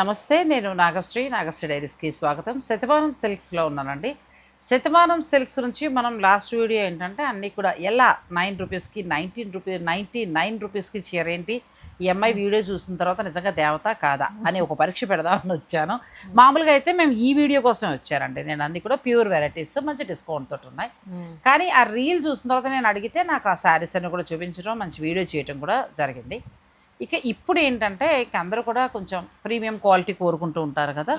నమస్తే నేను నాగశ్రీ నాగశ్రీ డైరీస్కి స్వాగతం. శతమానం సిల్క్స్లో ఉన్నానండి. శతమానం సిల్క్స్ నుంచి మనం లాస్ట్ వీడియో ఏంటంటే అన్నీ కూడా ఎలా నైన్ రూపీస్కి నైన్టీన్ రూపీ నైంటీ నైన్ రూపీస్కి చీర ఏంటి ఈ అమ్మాయి వీడియో చూసిన తర్వాత నిజంగా దేవత కాదా అని ఒక పరీక్ష పెడదామని వచ్చాను. మామూలుగా అయితే మేము ఈ వీడియో కోసం వచ్చానండి నేను అన్ని కూడా ప్యూర్ వెరైటీస్ మంచి డిస్కౌంట్ తోటి ఉన్నాయి. కానీ ఆ రీల్ చూసిన తర్వాత నేను అడిగితే నాకు ఆ శారీస్ అన్ని కూడా చూపించడం మంచి వీడియో చేయడం కూడా జరిగింది. ఇక ఇప్పుడు ఏంటంటే ఇక అందరూ కూడా కొంచెం ప్రీమియం క్వాలిటీ కోరుకుంటూ ఉంటారు కదా.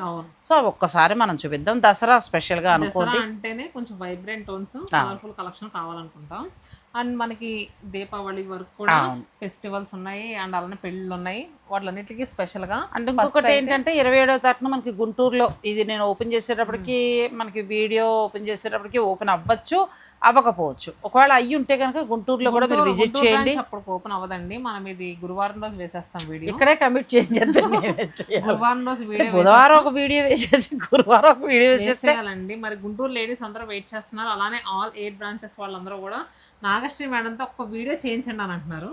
సో ఒక్కసారి మనం చూపిద్దాం. దసరా స్పెషల్గా అనుకోండి. అంటేనే కొంచెం వైబ్రెంట్ టోన్స్ కలర్ఫుల్ కలెక్షన్ కావాలనుకుంటాం. అండ్ మనకి దీపావళి వరకు కూడా. ఫెస్టివల్స్ ఉన్నాయి అండ్ అలానే పెళ్ళిళ్ళు ఉన్నాయి వాటిలన్నిటికీ స్పెషల్గా. అండ్ ఇంకొకటి ఏంటంటే ఇరవై ఏడవ తారీఖున మనకి గుంటూరులో ఇది నేను ఓపెన్ చేసేటప్పటికి మనకి వీడియో ఓపెన్ చేసేటప్పటికి ఓపెన్ అవ్వచ్చు అవ్వకపోవచ్చు. ఒకవేళ అయ్యి ఉంటే కనుక గుంటూరులో కూడా మీరు విజిట్ చేయండి. అప్పుడు ఓపెన్ అవ్వదండి. మనం ఇది గురువారం రోజు వేసేస్తాం వీడియో ఇక్కడే కమిట్ చేసేద్దాం. చేయాలి. గురువారం రోజు వీడియో బుధవారం ఒక వీడియో వేసేసి గురువారం ఒక వీడియో వేసేస్తే వేసేయాలండి. మరి గుంటూరు లేడీస్ అందరూ వెయిట్ చేస్తున్నారు. అలానే ఆల్ ఎయిట్ బ్రాంచెస్ వాళ్ళందరూ కూడా నాగశ్రీ మేడంతో ఒక్క వీడియో చేయించండి అని అంటున్నారు.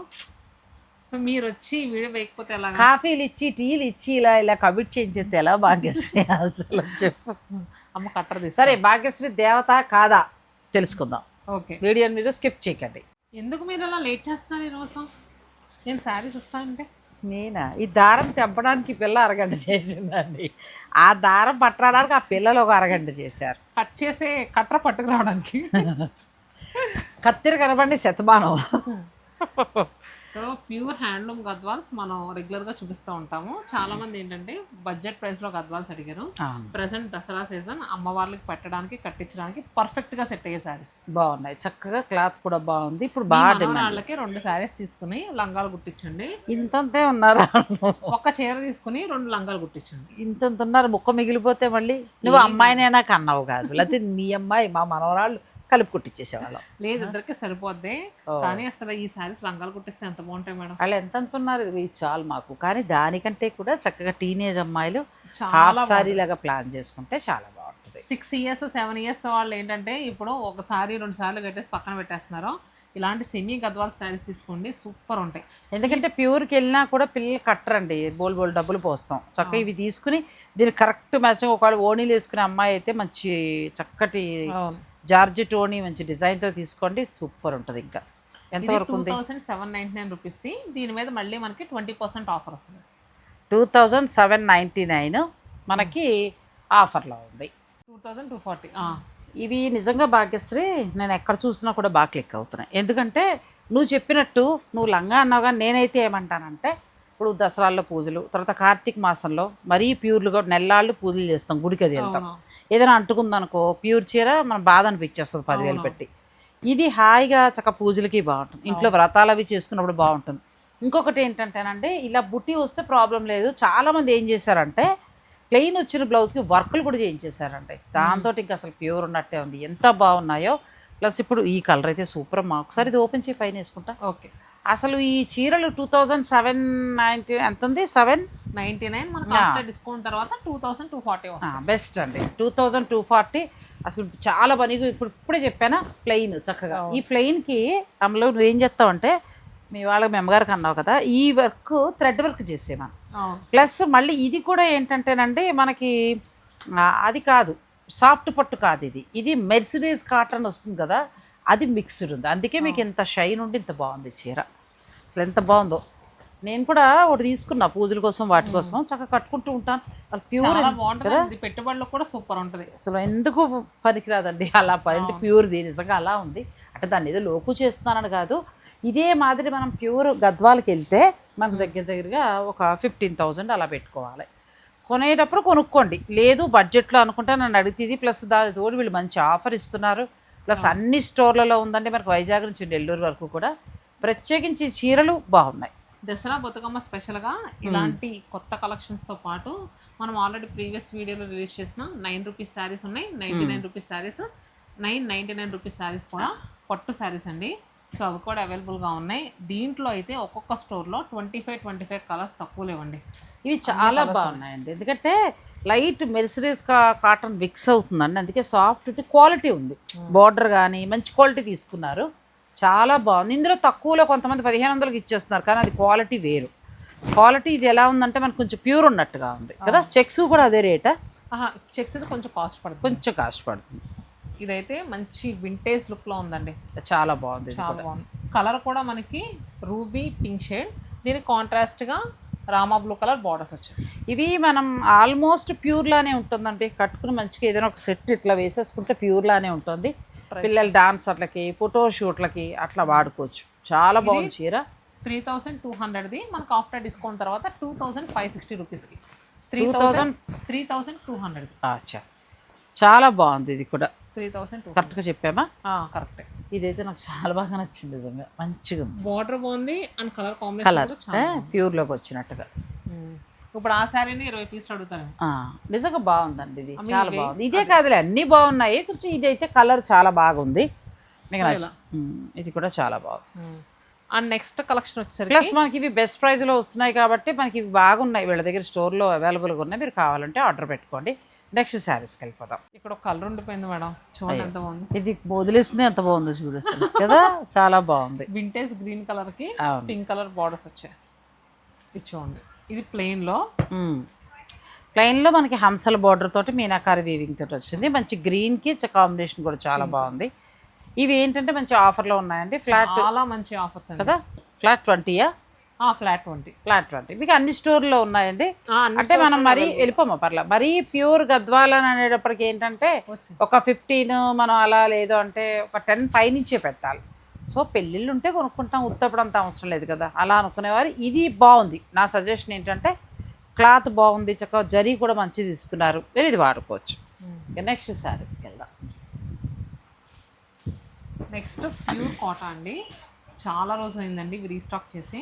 సో మీరు వచ్చి వీడియో వేయకపోతే ఎలా కాఫీలు ఇచ్చి టీలు ఇచ్చి ఇలా ఇలా కమిట్ చేయించేస్తే ఎలా భాగ్యశ్రీ? అసలు చెప్పు. అమ్మ కట్టర్ తీసు సరే భాగ్యశ్రీ దేవత కాదా? తెలుసుకుందాం. ఓకే. వీడియోని మీరు స్కిప్ చేయకండి. ఎందుకు మీరు అలా లేట్ చేస్తున్నారు ఈరోజు? నేను శారీస్ ఇస్తానంటే నేనా? ఈ దారం తెంపడానికి పిల్ల అరగంట చేసిందండి. ఆ దారం పట్టడానికి ఆ పిల్లలు ఒక అరగంట చేశారు. కట్ చేసే కట్ర పట్టుకు రావడానికి. కత్తిరి కనబండి Shatamanam so pure handloom Gadwals మనం రెగ్యులర్గా చూపిస్తూ ఉంటాము. చాలా మంది ఏంటంటే బడ్జెట్ ప్రైస్లో గద్వాల్స్ అడిగారు. ప్రెసెంట్ దసరా సీజన్ అమ్మవార్లకి పెట్టడానికి కట్టించడానికి పర్ఫెక్ట్గా సెట్ అయ్యే శారీస్ బాగున్నాయి. చక్కగా క్లాత్ కూడా బాగుంది. ఇప్పుడు బాగా వాళ్ళకి రెండు శారీస్ తీసుకుని లంగాలు కుట్టించండి. ఇంతంతే ఉన్నారు ఒక్క చీర తీసుకుని రెండు లంగాలు కుట్టించండి. ఇంతంత ఉన్నారు. ముక్క మిగిలిపోతే మళ్ళీ నువ్వు అమ్మాయినైనా కన్నావు కాదు. లేకపోతే మీ అమ్మాయి మా మనవరాళ్ళు కలిపి కుట్టించేసేవాళ్ళం లేదు ఇద్దరికి సరిపోద్ది. కానీ అసలు ఈ శారీస్ లంగాలు కుట్టిస్తే ఎంత బాగుంటాయి మేడం? వాళ్ళు ఎంతంత ఉన్నారు ఇది చాలు మాకు. కానీ దానికంటే కూడా చక్కగా టీనేజ్ అమ్మాయిలు చాలా హాఫ్ సారీ లాగా ప్లాన్ చేసుకుంటే చాలా బాగుంటుంది. సిక్స్ ఇయర్స్ సెవెన్ ఇయర్స్ వాళ్ళు ఏంటంటే ఇప్పుడు ఒకసారి రెండు సార్లు కట్టేసి పక్కన పెట్టేస్తున్నారు. ఇలాంటి సెమీ గద్వాల్ శారీస్ తీసుకోండి సూపర్ ఉంటాయి. ఎందుకంటే ప్యూర్కి వెళ్ళినా కూడా పిల్లలు కట్టరండి. బోల్ బోల్ డబ్బులు పోస్తాం. చక్కగా ఇవి తీసుకుని దీనికి కరెక్ట్ మ్యాచింగ్ ఒకవేళ ఓణీలు వేసుకునే అమ్మాయి అయితే మంచి చక్కటి జార్జెట్ ఓణీ మంచి డిజైన్తో తీసుకోండి సూపర్ ఉంటుంది ఇంకా. ఎంతవరకు ఉంది? థౌసండ్ సెవెన్ నైన్టీ నైన్ రూపీస్ది దీని మీద మళ్ళీ మనకి ట్వంటీ పర్సెంట్ ఆఫర్ వస్తుంది. Two thousand seven ninety nine మనకి ఆఫర్లో ఉంది. టూ థౌసండ్ టూ ఫార్టీ ఇవి నిజంగా భాగ్యశ్రీ నేను ఎక్కడ చూసినా కూడా బాగా క్లిక్ అవుతున్నాయి. ఎందుకంటే నువ్వు చెప్పినట్టు నువ్వు లంగా అన్నావు కానీ నేనైతే ఏమంటానంటే ఇప్పుడు దసరాల్లో పూజలు తర్వాత కార్తీక మాసంలో మరీ ప్యూర్లుగా నెల్లాళ్ళు పూజలు చేస్తాం గుడికి అది వెళ్తాం ఏదైనా అంటుకుందనుకో ప్యూర్ చీర మన బాధ అనిపించేస్తుంది పదివేలు. పెట్టి. ఇది హాయిగా చక్క పూజలకి బాగుంటుంది. ఇంట్లో వ్రతాలు అవి చేసుకున్నప్పుడు బాగుంటుంది. ఇంకొకటి ఏంటంటేనంటే ఇలా బుట్టి వస్తే ప్రాబ్లం లేదు. చాలామంది ఏం చేశారంటే ప్లెయిన్ వచ్చిన బ్లౌజ్కి వర్కులు కూడా చేయించేశారంటే దాంతో ఇంకా అసలు ప్యూర్ ఉన్నట్టే ఉంది. ఎంత బాగున్నాయో. ప్లస్ ఇప్పుడు ఈ కలర్ అయితే సూపర్ అమ్మా. ఒకసారి ఇది ఓపెన్ చేయి పైన వేసుకుంటా. ఓకే. అసలు ఈ చీరలు టూ థౌజండ్ సెవెన్ నైంటీ ఎంత ఉంది సెవెన్? నైన్టీ నైన్ మనకి డిస్కౌంట్ తర్వాత two thousand two forty best అండి. టూ థౌజండ్ టూ ఫార్టీ అసలు చాలా పని ఇప్పుడు ఇప్పుడే చెప్పానా? ప్లెయిన్ చక్కగా. ఈ ప్లెయిన్కి అమలు నువ్వు ఏం చేస్తావు అంటే మీ వాళ్ళకి మీ అమ్మగారికి అన్నావు కదా ఈ వర్క్ థ్రెడ్ వర్క్ చేసేవాను ప్లస్ మళ్ళీ ఇది కూడా ఏంటంటేనండి మనకి అది కాదు సాఫ్ట్ పట్టు కాదు ఇది. ఇది మెర్సిడీస్ కాటన్ వస్తుంది కదా. అది మిక్స్డ్ ఉంది. అందుకే మీకు ఇంత షైన్ ఉండి ఇంత బాగుంది చీర. అసలు ఎంత బాగుందో. నేను కూడా ఒకటి తీసుకున్నా పూజల కోసం వాటి కోసం. చక్కగా కట్టుకుంటూ ఉంటాను. అది ప్యూర్ బాగుంటుంది. ఇది పెట్టుబడులు కూడా సూపర్ ఉంటుంది. అసలు ఎందుకు పనికిరాదండి? అలా అంటే ప్యూర్ నిజంగా అలా ఉంది. అంటే దాన్ని ఏదో లోకు చేస్తున్నానని కాదు. ఇదే మాదిరి మనం ప్యూర్ గద్వాలకి వెళ్తే మనకు దగ్గర దగ్గరగా ఒక ఫిఫ్టీన్ థౌజండ్ అలా పెట్టుకోవాలి. కొనేటప్పుడు కొనుక్కోండి. లేదు బడ్జెట్లో అనుకుంటే నన్ను అడిగితే ఇది ప్లస్ దాని తోడు వీళ్ళు మంచి ఆఫర్ ఇస్తున్నారు. ప్లస్ అన్ని స్టోర్లలో ఉందంటే మనకు వైజాగ్ నుంచి నెల్లూరు వరకు కూడా ప్రత్యేకించి చీరలు బాగున్నాయి. దసరా బతుకమ్మ స్పెషల్గా ఇలాంటి కొత్త కలెక్షన్స్తో పాటు మనం ఆల్రెడీ ప్రీవియస్ వీడియోలో రిలీజ్ చేసిన నైన్ రూపీస్ శారీస్ ఉన్నాయి. Ninety nine rupees saris nine ninety nine rupees saris కూడా పట్టు శారీస్ అండి. సో అవి కూడా అవైలబుల్గా ఉన్నాయి. దీంట్లో అయితే ఒక్కొక్క స్టోర్లో twenty five twenty five colours తక్కువ లేవండి ఇవి చాలా బాగున్నాయండి ఎందుకంటే లైట్ మెర్సిడీస్ కా కాటన్ మిక్స్ అవుతుందండి. అందుకే సాఫ్ట్ క్వాలిటీ ఉంది. బార్డర్ కానీ మంచి క్వాలిటీ తీసుకున్నారు. చాలా బాగుంది. ఇందులో తక్కువలో కొంతమంది పదిహేను వందలకి ఇచ్చేస్తున్నారు. కానీ అది క్వాలిటీ వేరు. క్వాలిటీ ఇది ఎలా ఉందంటే మనకు కొంచెం ప్యూర్ ఉన్నట్టుగా ఉంది. కదా? చెక్స్ కూడా అదే రేటా? చెక్స్ అయితే కొంచెం కాస్ట్ పడుతుంది. కొంచెం కాస్ట్ పడుతుంది. ఇదైతే మంచి వింటేజ్ లుక్లో ఉందండి. చాలా బాగుంది ఇది చాలా. బాగుంది. కలర్ కూడా మనకి రూబీ పింక్ షేడ్ దీనికి కాంట్రాస్ట్గా రామా బ్లూ కలర్ బార్డర్స్ వచ్చాయి. ఇవి మనం ఆల్మోస్ట్ ప్యూర్ లానే ఉంటుందండి. కట్టుకుని మంచిగా ఏదైనా ఒక సెట్ ఇట్లా వేసేసుకుంటే ప్యూర్ లానే ఉంటుంది. పిల్లల డాన్సర్లకి ఫోటో షూట్లకి అట్లా వాడుకోవచ్చు. చాలా బాగుంది చీర. త్రీ థౌసండ్ టూ హండ్రెడ్ది మనకు ఆఫ్టర్ డిస్కౌంట్ తర్వాత టూ థౌసండ్ ఫైవ్ సిక్స్టీ రూపీస్కి three 2000 thousand three thousand two hundred అచ్చా. చాలా బాగుంది ఇది కూడా. త్రీ థౌసండ్ కరెక్ట్గా చెప్పామా? కరెక్టే. ఇదైతే నాకు చాలా బాగా నచ్చింది నిజంగా. మంచిగా ఉంది. బార్డర్ బాగుంది అండ్ కలర్ కాంబినేషన్ కలర్. ప్యూర్లోకి వచ్చినట్టుగా. ఇప్పుడు ఆ శారీని ఇరవై పీసులు అడుగుతాను. నిజంగా బాగుందండి ఇది. చాలా బాగుంది. ఇదే కాదులే అన్నీ బాగున్నాయి. కొంచెం ఇదైతే కలర్ చాలా బాగుంది. మీకు ఇది కూడా చాలా బాగుంది. అండ్ నెక్స్ట్ కలెక్షన్ వచ్చేసరికి ప్లస్ మనకి ఇవి బెస్ట్ ప్రైస్లో వస్తున్నాయి కాబట్టి మనకి ఇవి బాగున్నాయి. వీళ్ళ దగ్గర స్టోర్లో అవైలబుల్గా ఉన్నాయి. మీరు కావాలంటే ఆర్డర్ పెట్టుకోండి. నెక్స్ట్ శారీస్కి వెళ్ళిపోదాం. ఇక్కడ ఒక కలర్ ఉండిపోయింది మేడం. చూడండి ఎంత బాగుంది. ఇది వదిలేసింది ఎంత బాగుందో చూడు అసలు. కదా? చాలా బాగుంది. వింటేజ్ గ్రీన్ కలర్కి అవును. పింక్ కలర్ బార్డర్స్ వచ్చాయి. ఇది చూడండి. ఇది ప్లెయిన్లో ప్లెయిన్లో మనకి హంసల బార్డర్ తోటి మీనాకారి వీవింగ్ తోటి వచ్చింది. మంచి గ్రీన్కి కాంబినేషన్ కూడా చాలా బాగుంది. ఇవి ఏంటంటే మంచి ఆఫర్లో ఉన్నాయండి. ఫ్లాట్ చాలా మంచి ఆఫర్స్ కదా? ఫ్లాట్ ట్వంటీయా ఫ్లాట్ ట్వంటీ ఫ్లాట్ ట్వంటీ మీకు అన్ని స్టోర్లో ఉన్నాయండి. అంటే మనం మరీ వెళ్ళిపోమా పర్లా? మరీ ప్యూర్ గద్వాల్ అని అనేటప్పటికి ఏంటంటే ఒక ఫిఫ్టీన్ మనం అలా లేదు అంటే ఒక టెన్ పైనుంచే పెట్టాలి. సో పెళ్ళిళ్ళు ఉంటే కొనుక్కుంటాం ఉత్తప్పుడు అంత అవసరం లేదు కదా. అలా అనుకునేవారు. ఇది బాగుంది నా సజెషన్ ఏంటంటే క్లాత్ బాగుంది చక్కగా జరీ కూడా మంచిది ఇస్తున్నారు. మీరు ఇది వాడుకోవచ్చు. నెక్స్ట్ శారీస్కి వెళ్దాం. నెక్స్ట్ ప్యూర్ కాటా అండి. చాలా రోజులు అయిందండి ఇవి రీస్టాక్ చేసి.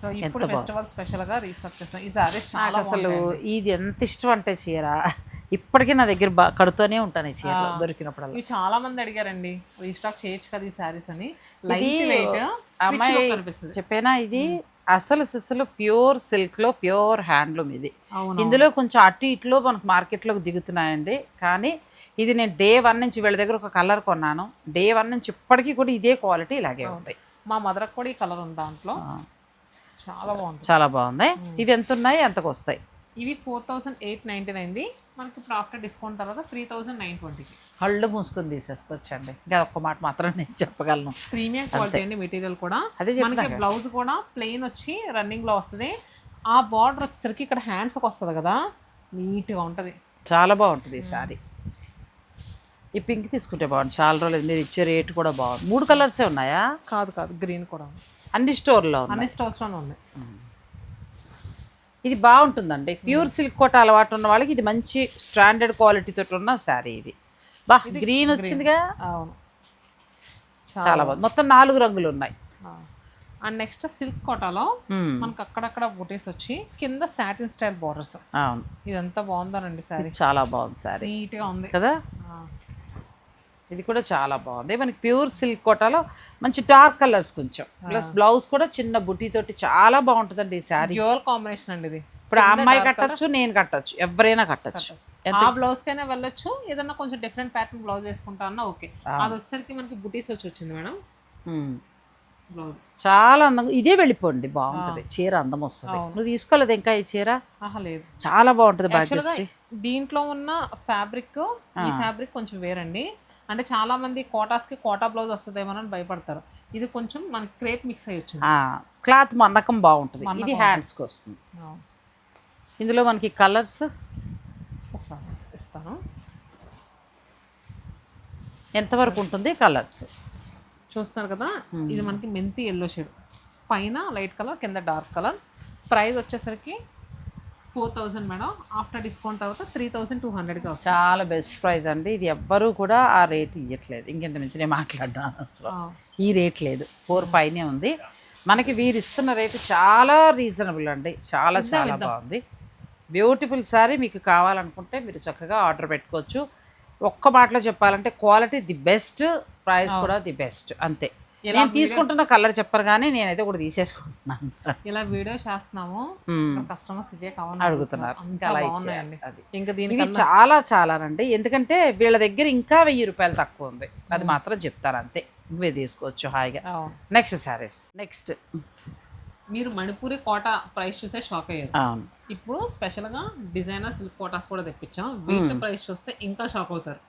సో ఇప్పుడు ఫెస్టివల్ స్పెషల్గా రీస్టాక్ చేస్తాం ఈ నాకు అసలు ఇది ఎంత ఇష్టం అంటే చీర. ఇప్పటికీ నా దగ్గర బా కడుతూనే ఉంటాను ఈ చీర దొరికినప్పుడల్లా. ఇవి చాలా మంది అడిగారండి. రీస్టాక్ చేయొచ్చు కదా ఈ సారీస్ అని. లైట్ వెయిట్ అమ్మాయి చెప్పేనా ఇది? అసలు సిసలు ప్యూర్ సిల్క్లో ప్యూర్ హ్యాండ్లూమ్ ఇది. ఇందులో కొంచెం అటు ఇట్లో మనకు మార్కెట్లోకి దిగుతున్నాయండి. కానీ ఇది నేను డే వన్ నుంచి వీళ్ళ దగ్గర ఒక కలర్ కొన్నాను. డే వన్ నుంచి ఇప్పటికీ కూడా ఇదే క్వాలిటీ ఇలాగే ఉంది మా మదర్ కూడా ఈ కలర్ ఉంది దాంట్లో. చాలా బాగుంటుంది చాలా బాగుంది ఇవి ఎంత ఉన్నాయి ఎంతకు వస్తాయి? ఇవి ఫోర్ థౌసండ్ ఎయిట్ నైన్టీ నైన్ది మనకి ఇప్పుడు ఆఫ్టర్ డిస్కౌంట్ తర్వాత త్రీ థౌసండ్ నైన్ ట్వంటీకి. కళ్ళు మూసుకొని తీసేసుకోవచ్చండి. ఇంకా ఒక్క మాట మాత్రం నేను చెప్పగలను. ప్రీమియం క్వాలిటీ అండి మెటీరియల్ కూడా. అదే మనకి బ్లౌజ్ కూడా ప్లెయిన్ వచ్చి రన్నింగ్లో వస్తుంది. ఆ బార్డర్ వచ్చేసరికి ఇక్కడ హ్యాండ్స్కి వస్తుంది కదా. నీట్గా ఉంటుంది. చాలా బాగుంటుంది ఈ సారీ. ఈ పింక్ తీసుకుంటే బాగుంది చాలా రోజులు మీరు ఇచ్చే రేట్ కూడా బాగుంది. మూడు కలర్సే ఉన్నాయా? కాదు కాదు. గ్రీన్ కూడా ఉంది. అన్ని స్టోర్లో అన్ని స్టోర్స్లోనే ఉన్నాయి. ఇది బాగుంటుందండి. ప్యూర్ సిల్క్ కోట అలవాటు ఉన్న వాళ్ళకి ఇది మంచి స్టాండర్డ్ క్వాలిటీ తోటి ఉన్న శారీ ఇది. బా గ్రీన్ వచ్చిందిగా? అవును. చాలా బాగుంది. మొత్తం నాలుగు రంగులు ఉన్నాయి. అండ్ నెక్స్ట్ సిల్క్ కోటాలో. మనకు అక్కడక్కడ బుటీస్ వచ్చి కింద సాటిన్ స్టైల్ బార్డర్స్. అవును. ఇదంతా బాగుందనండి సారీ చాలా బాగుంది శారీ. నీట్గా ఉంది. కదా? ఇది కూడా చాలా బాగుంది. మనకి ప్యూర్ సిల్క్ కోటాలో మంచి డార్క్ కలర్స్ కొంచెం. ప్లస్ బ్లౌజ్ కూడా చిన్న బుటీ తోటి చాలా బాగుంటుందండి ఈ శారీ డ్యూయల్ కాంబినేషన్ అండి ఇది. ఇప్పుడు ఆ అమ్మాయి కట్టచ్చు నేను కట్టచ్చు ఎవరైనా కట్టచ్చు. ఆ బ్లౌజ్ కైనా వెళ్ళొచ్చు ఏదన్నా కొంచెం డిఫరెంట్ ప్యాటర్న్ బ్లౌజ్ వేసుకుంటా అన్నా ఓకే. అది వచ్చేసరికి మనకి బుటీస్ వచ్చి వచ్చింది మేడం. బ్లౌజ్ చాలా అందంగా ఇదే వెళ్ళిపోండి బాగుంటుంది. చీర అందం వస్తుంది. నువ్వు తీసుకోలేదు ఇంకా ఈ చీర? లేదు. చాలా బాగుంటుంది దీంట్లో ఉన్న ఫ్యాబ్రిక్ ఈ ఫ్యాబ్రిక్ కొంచెం వేరండి. అంటే చాలా మంది కోటాస్కి కోటా బ్లౌజ్ వస్తుందేమోనని భయపడతారు. ఇది కొంచెం మనకి క్రేప్ మిక్స్ అయ్యి వచ్చింది క్లాత్ మన్నకం బాగుంటుంది. ఇది హ్యాండ్స్కి వస్తుంది. ఇందులో మనకి కలర్స్? ఒకసారి ఇస్తాను. ఎంతవరకు ఉంటుంది కలర్స్? చూస్తున్నారు కదా? ఇది మనకి మెంతి ఎల్లో షేడ్ పైన లైట్ కలర్ కింద డార్క్ కలర్. ప్రైస్ వచ్చేసరికి four thousand madam. After discount తర్వాత త్రీ థౌసండ్ టూ హండ్రెడ్గా వస్తుంది. చాలా బెస్ట్ ప్రైస్ అండి. ఇది ఎవ్వరూ కూడా ఆ రేట్ ఇవ్వట్లేదు ఇంకెంత మించి నేను మాట్లాడ్డాను. ఈ రేట్ లేదు. ఫోర్ పైనే ఉంది. మనకి వీరు ఇస్తున్న రేటు చాలా రీజనబుల్ అండి. చాలా చాలా బాగుంది. బ్యూటిఫుల్ శారీ మీకు కావాలనుకుంటే మీరు చక్కగా ఆర్డర్ పెట్టుకోవచ్చు. ఒక్క మాటలో చెప్పాలంటే క్వాలిటీ ది బెస్ట్ ప్రైస్ కూడా ది బెస్ట్. అంతే. నేను తీసుకుంటున్న కలర్ చెప్పరు కానీ నేనైతే కూడా తీసేసుకుంటున్నాను ఇలా వీడియో చేస్తున్నాము. కస్టమర్స్ ఇవే కావాలి అడుగుతున్నారు. ఇంకా బాగున్నాయండి. ఇంకా దీని ఇవి చాలా చాలానండి. ఎందుకంటే వీళ్ళ దగ్గర ఇంకా వెయ్యి రూపాయలు తక్కువ ఉంది. అది మాత్రం చెప్తారు అంతే. ఇవే తీసుకోవచ్చు హాయిగా. నెక్స్ట్ శారీస్ నెక్స్ట్ మీరు మణిపూరి కోట ప్రైస్ చూసే షాక్ అయ్యారు. ఇప్పుడు స్పెషల్గా డిజైనర్ సిల్క్ కోటాస్ కూడా తెప్పించాం. వీటి ప్రైస్ చూస్తే ఇంకా షాక్ అవుతారు.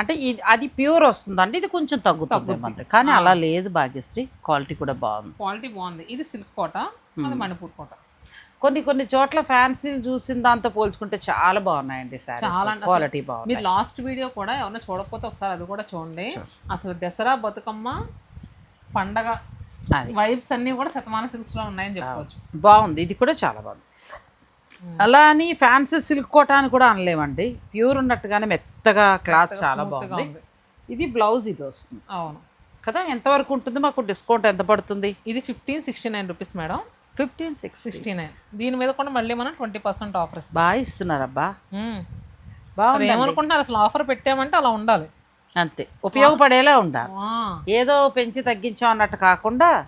అంటే ఇది అది ప్యూర్ వస్తుందండి ఇది కొంచెం తగ్గుతుంది అంతే కానీ అలా లేదు భాగ్యశ్రీ క్వాలిటీ కూడా బాగుంది. క్వాలిటీ బాగుంది. ఇది సిల్క్ కోట అది మణిపూర్ కోట. కొన్ని కొన్ని చోట్ల ఫ్యాన్సీలు చూసిన దాంతో పోల్చుకుంటే చాలా బాగున్నాయండి చాలా క్వాలిటీ బాగుంది మీరు లాస్ట్ వీడియో కూడా ఎవరైనా చూడకపోతే ఒకసారి అది కూడా చూడండి. అసలు దసరా బతుకమ్మ పండగ వైబ్స్ అన్నీ కూడా శతమాన సిల్క్స్లో ఉన్నాయని చెప్పుకోవచ్చు బాగుంది. ఇది కూడా చాలా బాగుంది. అలా అని ఫ్యాన్సీ సిల్క్ కోట అని కూడా అనలేమండి. ప్యూర్ ఉన్నట్టుగానే మెత్తగా క్లాత్ చాలా బాగుంది. ఇది బ్లౌజ్ ఇది వస్తుంది. అవును. కదా ఎంతవరకు ఉంటుంది? మాకు డిస్కౌంట్ ఎంత పడుతుంది? ఇది fifteen sixty nine rupees madam. Fifteen six sixty nine దీని మీద కూడా మళ్ళీ మనం ట్వంటీ పర్సెంట్ ఆఫర్ ఇస్తాం. బాగా ఇస్తున్నారబ్బా. బాగుంది ఏమనుకుంటున్నారు? అసలు ఆఫర్ పెట్టామంటే అలా ఉండాలి. అంతే. ఉపయోగపడేలా ఉండాలి. ఏదో పెంచి తగ్గించాం అన్నట్టు కాకుండా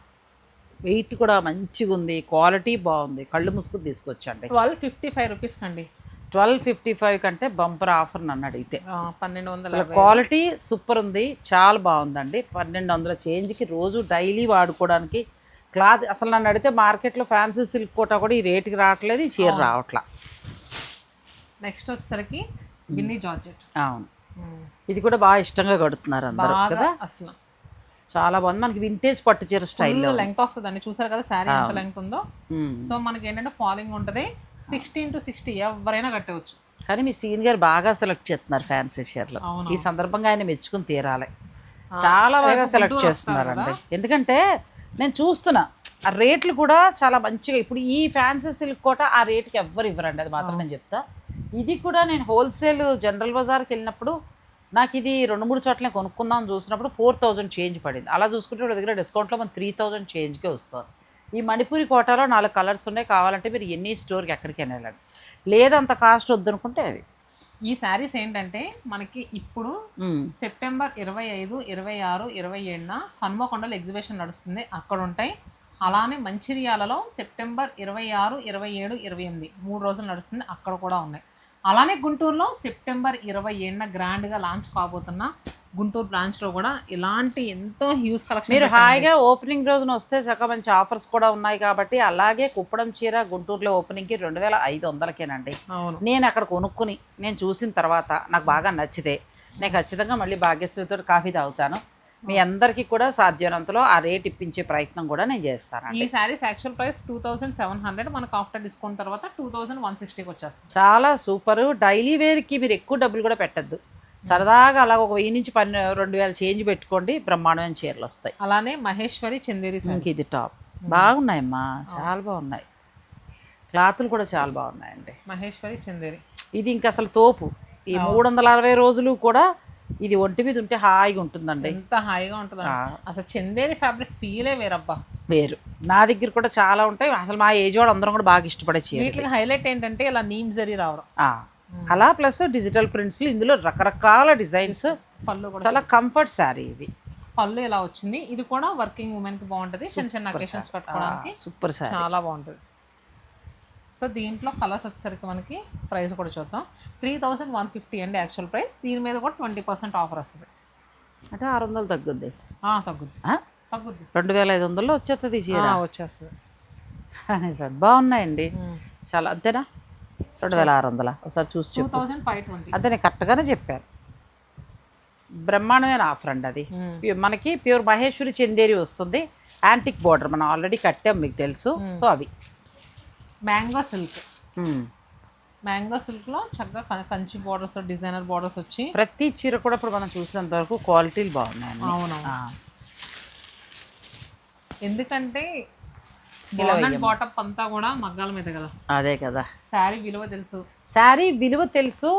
వెయిట్ కూడా మంచిగా ఉంది క్వాలిటీ బాగుంది. కళ్ళు మూసుకుని తీసుకొచ్చండి. ట్వెల్వ్ ఫిఫ్టీ ఫైవ్ రూపీస్ కండి. ట్వెల్వ్ ఫిఫ్టీ ఫైవ్ కంటే బంపర్ ఆఫర్ నన్ను అడిగితే పన్నెండు వందల క్వాలిటీ సూపర్ ఉంది చాలా బాగుందండి. పన్నెండు వందల చేంజ్కి రోజు డైలీ వాడుకోవడానికి క్లాత్ అసలు నన్ను అడిగితే మార్కెట్లో ఫ్యాన్సీ సిల్క్ కోట కూడా ఈ రేటుకి రావట్లేదు ఈ చీర రావట్లా. నెక్స్ట్ వచ్చేసరికి బిన్నీ జార్జెట్. అవును. ఇది కూడా బాగా ఇష్టంగా కడుతున్నారు అందరూ కదా? అసలు. చాలా బాగుంది. మనకి వింటేజ్ పట్టు చీర స్టైల్లో లెంగ్త్ వస్తుందండి. చూసారు కదా శారీ ఎంత లెంగ్త్ ఉందో? సో మనకి ఏంటంటే ఫాలోయింగ్ ఉంటుంది. సిక్స్టీన్ టు సిక్స్టీ ఎవరైనా కట్టవచ్చు. కానీ మీ సీన్ గారు బాగా సెలెక్ట్ చేస్తున్నారు ఫ్యాన్సీ చీరలు. ఈ సందర్భంగా ఆయన మెచ్చుకుని తీరాలి. చాలా బాగా సెలెక్ట్ చేస్తున్నారండి. ఎందుకంటే నేను చూస్తున్నా ఆ రేట్లు కూడా చాలా మంచిగా ఇప్పుడు ఈ ఫ్యాన్సీ సిల్క్ కోట ఆ రేట్కి ఎవ్వరు ఇవ్వరండి అది మాత్రం నేను చెప్తా. ఇది కూడా నేను హోల్సేల్ జనరల్ బజార్కి వెళ్ళినప్పుడు నాకు ఇది రెండు మూడు చోట్ల కొనుక్కుందాం చూసినప్పుడు ఫోర్ థౌజండ్ చేంజ్ పడింది. అలా చూసుకుంటే ఇప్పుడు దగ్గర డిస్కౌంట్లో మన త్రీ థౌజండ్ చేంజ్కే వస్తుంది. ఈ మణిపూరి కోటాలో నాలుగు కలర్స్ ఉన్నాయి. కావాలంటే మీరు ఎన్ని స్టోర్కి ఎక్కడికైనా వెళ్ళండి. లేదు అంత కాస్ట్ వద్దనుకుంటే అది. ఈ శారీస్ ఏంటంటే మనకి ఇప్పుడు. సెప్టెంబర్ ఇరవై ఐదు ఇరవై ఆరు ఇరవై ఏడున హన్మకొండలో ఎగ్జిబిషన్ నడుస్తుంది. అక్కడ ఉంటాయి. అలానే మంచిర్యాలలో సెప్టెంబర్ ఇరవై ఆరు ఇరవై ఏడు ఇరవై ఎనిమిది మూడు రోజులు నడుస్తుంది. అక్కడ కూడా ఉన్నాయి. అలానే గుంటూరులో సెప్టెంబర్ ఇరవై ఏడున గ్రాండ్గా లాంచ్ కాబోతున్న గుంటూరు బ్రాంచ్లో కూడా ఇలాంటి ఎంతో హ్యూజ్ కలెక్షన్ మీరు హాయిగా ఓపెనింగ్ రోజున వస్తే చక్కగా మంచి ఆఫర్స్ కూడా ఉన్నాయి కాబట్టి అలాగే కుప్పడం చీర గుంటూరులో ఓపెనింగ్కి రెండు వేల ఐదు వందలకేనండి. నేను అక్కడ కొనుక్కుని నేను చూసిన తర్వాత నాకు బాగా నచ్చితే నేను ఖచ్చితంగా మళ్ళీ భాగ్యశ్రీతో కాఫీ తాగుతాను. మీ అందరికీ కూడా సాధ్యమైనంతలో ఆ రేట్ ఇప్పించే ప్రయత్నం కూడా నేను చేస్తాను ఈ saris actual price two thousand seven hundred మనకు ఆఫ్టర్ డిస్కౌంట్ తర్వాత టూ థౌసండ్ వన్ సిక్స్టీకి వచ్చేస్తుంది. చాలా సూపర్. డైలీ వేర్కి మీరు ఎక్కువ డబ్బులు కూడా పెట్టద్దు. సరదాగా అలా ఒక వెయ్యి నుంచి పన్నె రెండు వేల చేంజ్ పెట్టుకోండి బ్రహ్మాండమైన చీరలు వస్తాయి. అలానే మహేశ్వరి చందేరి ఇంక ఇది టాప్. బాగున్నాయమ్మా. చాలా బాగున్నాయి. క్లాతులు కూడా చాలా బాగున్నాయండి. మహేశ్వరి చందేరి. ఇది ఇంకా అసలు తోపు. ఈ మూడు వందల అరవై రోజులు కూడా ఇది ఒంటి మీద ఉంటే హాయిగా ఉంటుందండి. ఎంత హాయిగా ఉంటుంది అసలు చందేరి ఫ్యాబ్రిక్ ఫీలే వేరబ్బా. వేరు. నా దగ్గర కూడా చాలా ఉంటాయి. అసలు మా ఏజ్ వాడు అందరం కూడా బాగా ఇష్టపడే వీటికి హైలైట్ ఏంటంటే ఇలా నీమ్ జరీ రావడం. అలా ప్లస్ డిజిటల్ ప్రింట్స్లు ఇందులో రకరకాల డిజైన్స్. పళ్ళు చాలా కంఫర్ట్ శారీ ఇది. పళ్ళు ఇలా వచ్చింది. ఇది కూడా వర్కింగ్ ఉమెన్కి బాగుంటది చిన్న చిన్న అకేషన్స్ పెట్టుకోవడానికి సూపర్ చాలా బాగుంటుంది. సో దీంట్లో కలర్స్ వచ్చేసరికి మనకి ప్రైస్ కూడా చూద్దాం. త్రీ థౌసండ్ వన్ ఫిఫ్టీ అండి యాక్చువల్ ప్రైస్ దీని మీద కూడా ట్వంటీ పర్సెంట్ ఆఫర్ వస్తుంది. అంటే ఆరు వందలు తగ్గుద్ది. తగ్గుద్ది? తగ్గుద్ది. రెండు వేల ఐదు వందల్లో వచ్చేస్తుంది చీర. వచ్చేస్తుంది. అనేసాడు బాగున్నాయండి. చాలా అంతేనా? రెండు వేల ఆరు వందల? ఒకసారి చూసి టూ చెప్పు థౌసండ్ ఫైవ్ ట్వంటీ. అదే నేను కరెక్ట్గానే చెప్పాను. బ్రహ్మాండమైన ఆఫర్ అండి అది. మనకి ప్యూర్ మహేశ్వరి చందేరి వస్తుంది. యాంటిక్ బార్డర్ మనం ఆల్రెడీ కట్టాం మీకు తెలుసు. సో అవి. Mango silk. మ్యాంగో సిల్క్లో చక్కగా కంచి బార్డర్స్ డిజైనర్ బార్డర్స్ వచ్చి ప్రతి చీర కూడా ఇప్పుడు మనం చూసినంత వరకు క్వాలిటీలు బాగున్నాయండి. అవునవును. ఎందుకంటే బాటప్ అంతా కూడా మగ్గాల మీద కదా. అదే కదా. శారీ విలువ తెలుసు. శారీ విలువ తెలుసు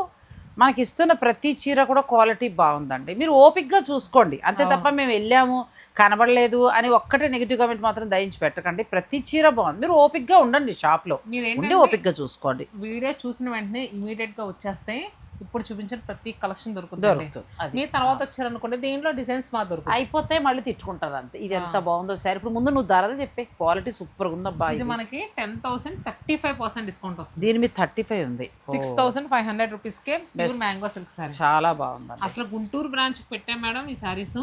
మనకి ఇస్తున్న ప్రతి చీర కూడా క్వాలిటీ బాగుందండి. మీరు ఓపిక్గా చూసుకోండి. అంతే తప్ప మేము వెళ్ళాము కనబడలేదు అని ఒక్కటే నెగిటివ్ కామెంట్ మాత్రం దయించి పెట్టకండి. ప్రతి చీర బాగుంది. మీరు ఓపిక్గా ఉండండి షాప్లో మీరు ఉండి ఓపిక్గా చూసుకోండి. వీడియో చూసిన వెంటనే ఇమీడియట్గా వచ్చేస్తే ఇప్పుడు చూపించిన ప్రతి కలెక్షన్ దొరుకుతుంది. మీరు తర్వాత వచ్చారనుకోండి దీంట్లో డిజైన్స్ మా దొరుకుతాయి. అయిపోతే మళ్ళీ తిట్టుకుంటారు అంతే ఇది ఎంత బాగుందో సార్. ఇప్పుడు ముందు నువ్వు ధరలు చెప్పే క్వాలిటీ సూపర్ ఉందబ్బా ఇది ఇది. మనకి ten thousand thirty five percent discount వస్తుంది. దీని మీద థర్టీ ఫైవ్ ఉంది. Six thousand five hundred rupees కే మ్యాంగో సిల్క్ సారీ. చాలా బాగుందండి. అసలు గుంటూరు బ్రాంచ్ పెట్టాం మేడం ఈ సారీస్.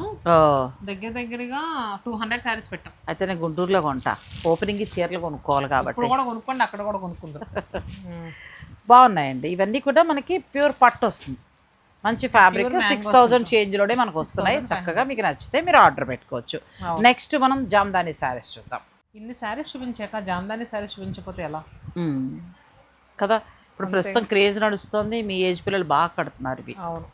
దగ్గర దగ్గరగా టూ హండ్రెడ్ సారీస్ పెట్టాం. అయితే నేను గుంటూరులో కొంటా. ఓపెనింగ్ చీరలు కొనుక్కోవాలి కాబట్టి. కూడా కొనుక్కోండి అక్కడ కూడా కొనుక్కుంటారు బాగున్నాయండి. ఇవన్నీ కూడా మనకి ప్యూర్ పట్టు వస్తుంది. మంచి ఫ్యాబ్రిక్. సిక్స్ థౌజండ్ చేంజ్లోనే మనకు వస్తున్నాయి. చక్కగా మీకు నచ్చితే మీరు ఆర్డర్ పెట్టుకోవచ్చు. నెక్స్ట్ మనం జామ్దాని శారీస్ చూద్దాం. ఇన్ని సారీస్ చూపించాక జామ్దాని సారీస్ చూపించకపోతే ఎలా. కదా? ఇప్పుడు ప్రస్తుతం క్రేజ్ నడుస్తుంది. మీ ఏజ్ పిల్లలు బాగా కడుతున్నారు ఇవి. అవును.